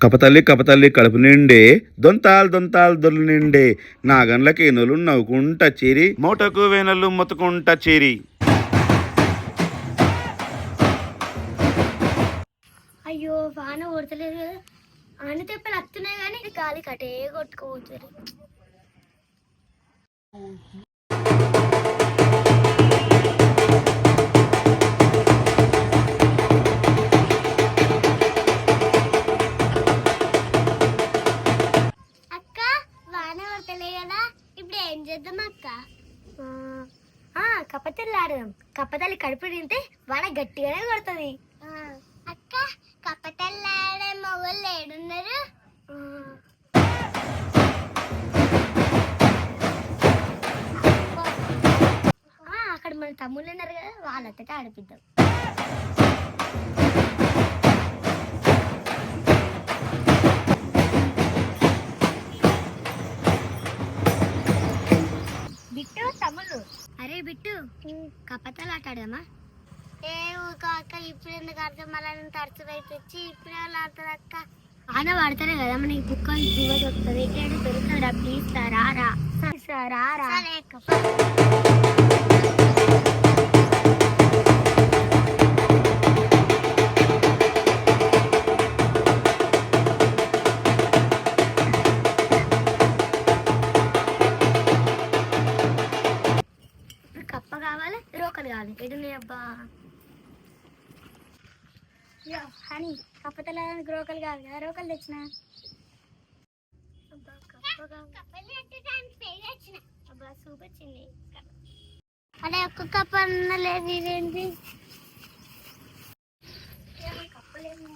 కపతల్లి కపతల్లి కడుపు నిండే దొంతాలు దొంతాలు దొల్లు నిండే నాగన్లకి గండ్లకి ఏనులు నవ్వుకుంటా చేరి మూటకు వేనలు మొత్తుకుంటా చేరి. అయ్యో వాన కొడతలేదు కదా. ఆన తెప్పలు వస్తున్నాయి కానీ ఇది గాలి కటే కొట్టుకోవచ్చు కప్పతల్లి ఆడదాం కప్పతల్లి కడుపు నింటే వాన గట్టిగానే కొడుతుంది. అక్క కప్పతల్లి ఆడే మొగలు ఏడున్నారు అక్కడ మన తమ్ముళ్ళు ఉన్నారు కదా వాళ్ళతో ఆడిపిద్దాం. అరే బిట్టు కప్పతలు ఆట ఆడదామా? ఏ ఊకో అక్క ఇప్పుడు ఎందుకు అర్థం మళ్ళీ తరచుగా తెచ్చి ఇప్పుడే వాళ్ళు ఆడతారు అక్క. ఆన వాడతారే కదా మనకి బుక్ జీవ దొరుకుతుంది ఇక్కడ దొరుకుతుందా ప్లీజ్ రా రా రా. రా రోకలు అబ్బా. యో, హనీ కప్పతల గ్రోకలు రోకలు కావాలి కదా రోకలు తెచ్చిన. అబ్బా, కప్ప చిన్ని అబ్బా అదే ఒక్క కప్ప అన్న లేదు ఇదేంటి? కప్పలేదు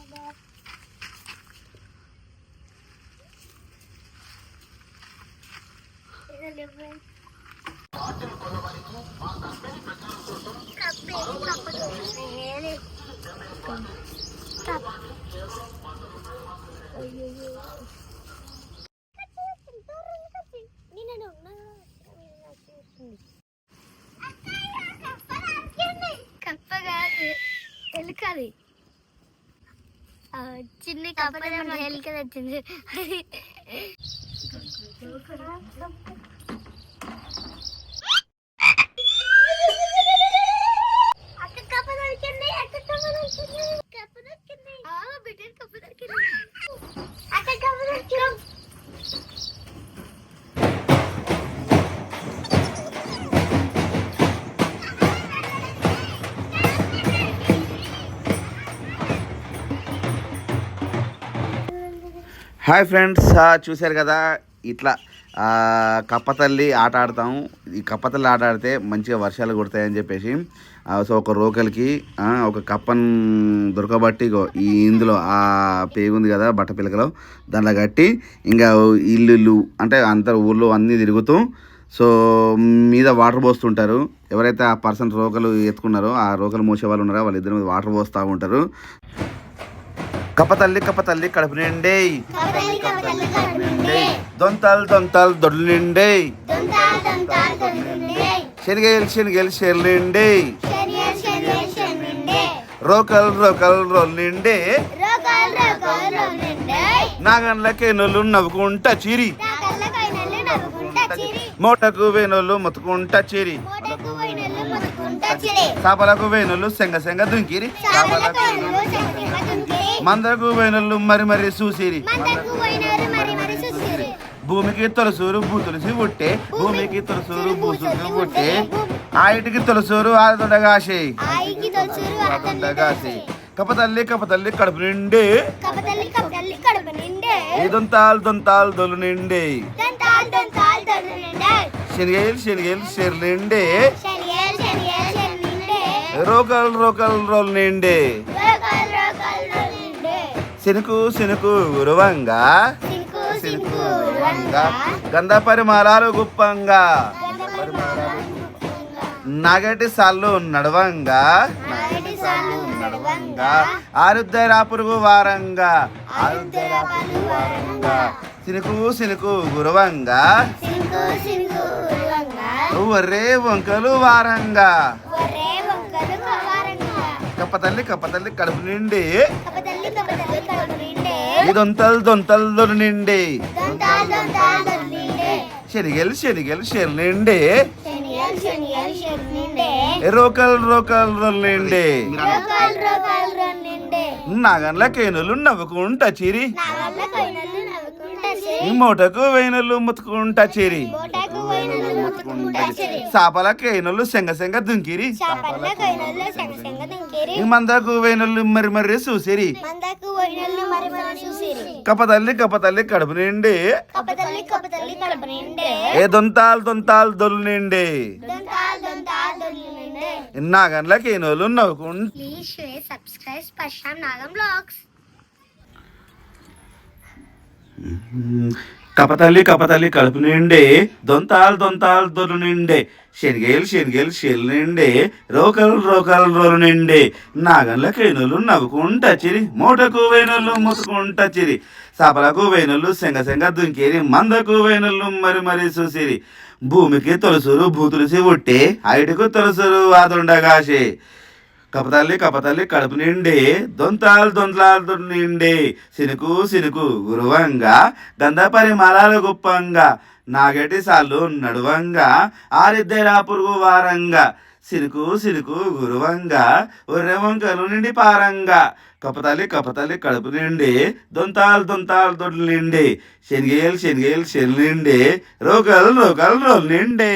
ఎలుకది చిన్న కప్ప ఎలుక వచ్చింది హాయ్ ఫ్రెండ్స్ చూశారు కదా ఇట్లా కప్పతల్లి ఆట ఆడతాము ఈ కప్పతల్లి ఆట ఆడితే మంచిగా వర్షాలు కొడతాయని చెప్పేసి సో ఒక రోకలికి ఒక కప్పను దొరకబట్టి ఈ ఇందులో ఆ పేగు ఉంది కదా బట్ట పిలకలో దాంట్లో కట్టి ఇంకా ఇల్లు ఇల్లు అంటే అంత ఊళ్ళో అన్నీ తిరుగుతూ సో మీద వాటర్ పోస్తుంటారు. ఎవరైతే ఆ పర్సన్ రోకలు ఎత్తుకున్నారో ఆ రోకలు మోసే వాళ్ళు ఉన్నారో వాళ్ళిద్దరి మీద వాటర్ పోస్తూ ఉంటారు. కప్పతల్లి కప్పతల్లి కడుపు నిండే దొంతాలు దొంతాలు దొడ్లు నిండే శనగలు శనగలు చెర్లు నిండే రోకల్ రోకల్ రోల్ నిండే నాగన్లకే నొల్లు నవ్వుకుంటా చిరి. మోటకు వేనోళ్ళు మొత్తుకుంటా చిరి చిరి. సాపలకు వేనోళ్ళు సెంగ సెంగ దుంకిరి. మందకు వేనోళ్ళు మరి మరి చూసిరి భూమికి తొలసూరు భూ తులసి పుట్టే భూమికి తొలసూరు భూ తులసి పుట్టే ఆయిటికి తొలసూరు తొలుసురు ఆడదొడగాసే కపతల్లి కపతల్లి కడుపు నిండే. కపతల్లి కపతల్లి కడుపు నిండే. ఏ దొంతాలు దొంతాలు దొలు నిండే. దంతాలు దంతాలు తొలు నిండే. రోకల్ రోకల్ రోల్ నిండే. శనుకు శనుకు రంగా గంధ పరిమారాలు గుప్పంగా. నగటి సార్లు నడవంగా. ఆరుద్దరా పురుగు వారంగా. ఆరుద్దరా పురుగు వారంగా. సినుకు సినుకు గురవంగా ఒర్రే వంకలు వారంగా కప్పతల్లి కప్పతల్లి కడుపు నిండి దొంతలు దొంతలు దొరు నిండి శనిగలు శనిగలు శని నిండి రోకల్ రోకల్ రొల్ నిండి రోకాల్ రోకాల్ రన్ నిండే నాగన్ల కేనులు నవ్వుకుంటా చిరి చెరి మూటకు వేనులు ముత్తుకుంటా చిరి. బోటాకు కొయినల్లు ముట్టుకుంటా చెరి. సాపల కేనులు సెంగ సెంగ దుంకిరి. మందకు వేనులు మరి మరి చూసిరి. కపతల్లి కపతల్లి కడుపు నిండే. ఏ దొంతాలు దొంతాలు దొల్లి నిండే. నాగన్ల కేనులు నవ్వుకుంటా. కపతల్లి కపతల్లి కడుపు నిండే దొంతాలు దొంతాలు దొరు నిండే శనిగేలు శనిగేలు శెలు నిండే రోకలు రోకలు రోలు నిండే నాగన్ల కేనులు నవ్వుకుంటా చిరి మూటకు వేణులు ముసుకుంటా చిరి సాపలకు వేణులు సెంగ సెంగ దుంకేరి మందకు వేణులు మరి మరి చూసిరి భూమికి తొలసురు భూతులసి ఉట్టే ఐటుకు తొలసురు వాదుండగాసే కపతల్లి కపతల్లి కడుపు నిండి దొంతాలు దొంతలాలు నిండి సినుకు సినుకు గురువంగా గంధ పరిమళాలు గుప్పంగా నాగటి సార్లు నడువంగా ఆరిద్దెరా పురుగు వారంగా సినుకు సినుకు గురువంగా ఒర్రె వంకలు నిండి పారంగా కపతలి కపతల్లి కడుపు నిండి దొంతాలు దొంతాలు దొడ్లు నిండి శనిగేలు శనిగేలు శని నిండి రోగలు రోగలు రోలు నిండి.